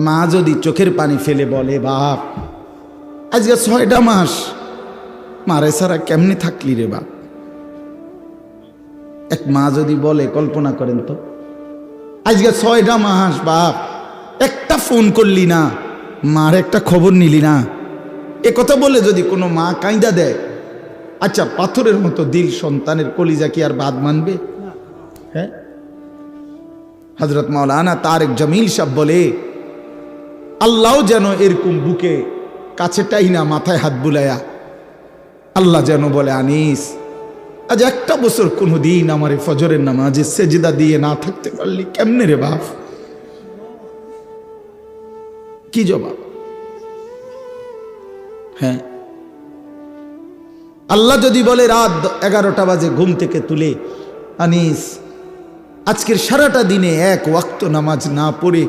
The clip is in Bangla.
মা যদি চোখের পানি ফেলে বলে, বাপ, আজকে ছয়টা মাস, মারে সারা কেমনে থাকলি রে বাপ? এক মা যদি বলে, কল্পনা করেন তো, আজকে ছয়টা মাস, বাপ, একটা ফোন করলি না, মার একটা খবর নিলি না। এ কথা বলে যদি কোনো মা কাঁদা দেয় আচ্ছা পাথরের মতো দিল সন্তানের কলিজা কি আর বাদ মানবে? হ্যাঁ? হজরত মাওলানা তারেক জামিল সাহ বলে আল্লাহ যেন এরকম বুকে কাছেটাই না, মাথায় হাত বুলায়া। আল্লাহ যেন বলে, আনিস, আজ একটা বছর কোনো দিন আমার এই ফজরের নামাজে সেজদা দিয়ে না থাকতে পারলি কেমনে রে বাপ? কি জবাব? হ্যাঁ। আল্লাহ যদি বলে, রাত এগারোটা বাজে ঘুম থেকে তুলে, আনিস, আজকের সারাটা দিনে এক ওয়াক্ত নামাজ না পড়ে